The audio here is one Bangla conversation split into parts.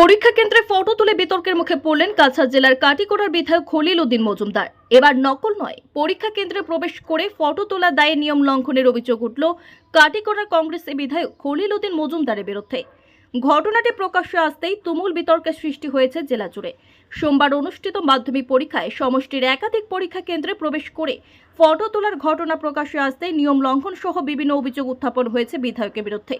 পরীক্ষা কেন্দ্রে ফটো তুলে বিতর্কের মুখে পড়লেন কাছাড় জেলার কাটিকোড়ার বিধায়ক খলিল উদ্দিন মজুমদার। এবার নকল নয়, পরীক্ষা কেন্দ্রে প্রবেশ করে ফটো তোলা দায়ে নিয়ম লঙ্ঘনের অভিযোগ উঠল কাটিকোড়ার কংগ্রেসের বিধায়ক খলিল উদ্দিন মজুমদারের বিরুদ্ধে। ঘটনাটি প্রকাশ্যে আসতেই তুমুল বিতর্কের সৃষ্টি হয়েছে জেলা জুড়ে। সোমবার অনুষ্ঠিত মাধ্যমিক পরীক্ষায় সমষ্টির একাধিক পরীক্ষা কেন্দ্রে প্রবেশ করে ফটো তোলার ঘটনা প্রকাশ্যে আসতেই নিয়ম লঙ্ঘন সহ বিভিন্ন অভিযোগ উত্থাপন হয়েছে বিধায়কের বিরুদ্ধে।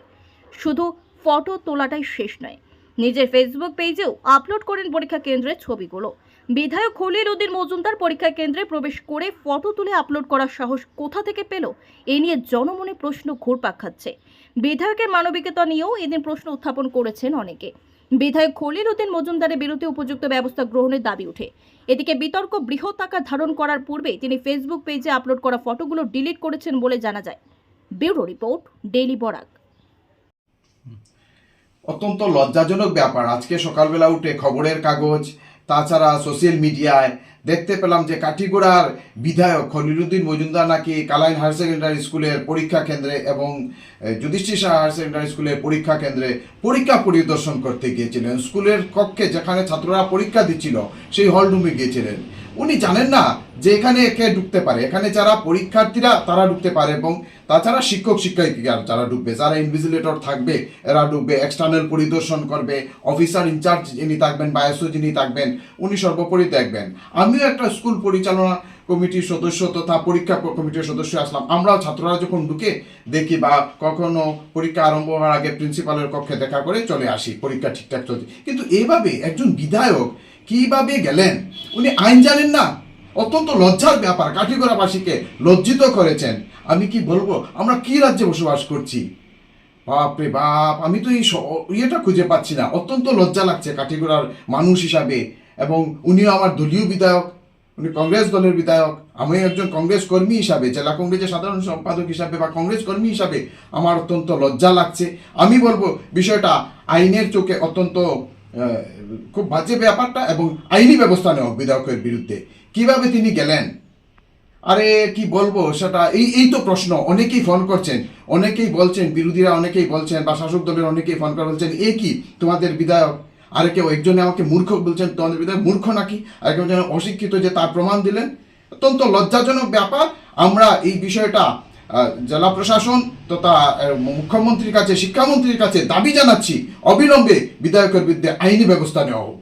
শুধু ফটো তোলাটাই শেষ নয় নিজের ফেসবুক পেজেও আপলোড করেন পরীক্ষা কেন্দ্রের ছবিগুলো। বিধায়ক খলিল উদ্দিন মজুমদার পরীক্ষা কেন্দ্রে প্রবেশ করে ফটো তুলে আপলোড করার সাহস কোথা থেকে পেল, এ নিয়ে জনমনে প্রশ্ন ঘুরপাক খাচ্ছে। বিধায়কের মানবিকতা নিয়েও এদিন প্রশ্ন উত্থাপন করেছেন অনেকে। বিধায়ক খলিল উদ্দিন মজুমদারের বিরুদ্ধে উপযুক্ত ব্যবস্থা গ্রহণের দাবি ওঠে। এদিকে বিতর্ক বৃহৎ আকার ধারণ করার পূর্বে তিনি ফেসবুক পেজে আপলোড করা ফটোগুলো ডিলিট করেছেন বলে জানা যায়। Bureau report, daily Barak. অত্যন্ত লজ্জাজনক ব্যাপার। আজকে সকালবেলা উঠে খবরের কাগজ তাছাড়া সোশ্যাল মিডিয়ায় দেখতে পেলাম যে কাঠিগোড়ার বিধায়ক খলিলুদ্দিন মজুমদার নাকি কালাইন হায়ার সেকেন্ডারি স্কুলের পরীক্ষা কেন্দ্রে এবং যুধিষ্ঠির শাহ হায়ার সেকেন্ডারি স্কুলের পরীক্ষা কেন্দ্রে পরীক্ষা পরিদর্শন করতে গিয়েছিলেন। স্কুলের কক্ষে যেখানে ছাত্ররা পরীক্ষা দিচ্ছিল, সেই হলরুমে গিয়েছিলেন। উনি জানেন না যে এখানে কে ঢুকতে পারে। এখানে যারা পরীক্ষার্থীরা, তারা ঢুকতে পারে এবং তাছাড়া শিক্ষক শিক্ষিকা যারা ঢুকবে, যারা ইনভিজিলেটর থাকবে, এরা ঢুকবে এক্সটার্নাল পরিদর্শন করবে অফিসার ইনচার্জ যিনি থাকবেন বা যিনি থাকবেন, উনি সর্বোপরি দেখবেন। আমিও একটা স্কুল পরিচালনা কমিটির সদস্য তথা পরীক্ষা কমিটির সদস্য আসলাম। আমরাও ছাত্ররা যখন ঢুকে দেখি বা কখনো পরীক্ষা আরম্ভ হওয়ার আগে প্রিন্সিপালের কক্ষে দেখা করে চলে আসি, পরীক্ষা ঠিকঠাক চলছে। কিন্তু এইভাবে একজন বিধায়ক কীভাবে গেলেন? উনি আইন জানেন না। অত্যন্ত লজ্জার ব্যাপার। কাঠিগড়াবাসীকে লজ্জিত করেছেন। আমি কি বলব? আমরা কি রাজ্যে বসবাস করছি? বাপরে বাপ, আমি তো এই ইয়েটা খুঁজে পাচ্ছি না। অত্যন্ত লজ্জা লাগছে কাঠিগড়ার মানুষ হিসাবে। এবং উনিও আমার দলীয় বিধায়ক, উনি কংগ্রেস দলের বিধায়ক। আমি একজন কংগ্রেস কর্মী হিসাবে, জেলা কংগ্রেসের সাধারণ সম্পাদক হিসাবে বা কংগ্রেস কর্মী হিসাবে আমার অত্যন্ত লজ্জা লাগছে। আমি বলব, বিষয়টা আইনের চোখে অত্যন্ত খুব বাজে ব্যাপারটা এবং আইনি ব্যবস্থা নেওয়া বিধায়কের বিরুদ্ধে। কীভাবে তিনি গেলেন? আরে, কি বলব সেটা, এই এই তো প্রশ্ন। অনেকেই ফোন করছেন, অনেকেই বলছেন, বিরোধীরা অনেকেই বলছেন বা শাসক দলের অনেকেই ফোন করে বলছেন এ কি তোমাদের বিধায়ক? আর কেউ একজনে আমাকে মূর্খ বলছেন, তোমাদের বিধায়ক মূর্খ নাকি? আর কেউ যেন অশিক্ষিত যে তার প্রমাণ দিলেন। অত্যন্ত লজ্জাজনক ব্যাপার। আমরা এই বিষয়টা জেলা প্রশাসন তথা মুখ্যমন্ত্রীর কাছে, শিক্ষামন্ত্রীর কাছে দাবি জানাচ্ছি। অবিলম্বে বিধায়কের বিরুদ্ধে আইনি ব্যবস্থা নেওয়া হোক।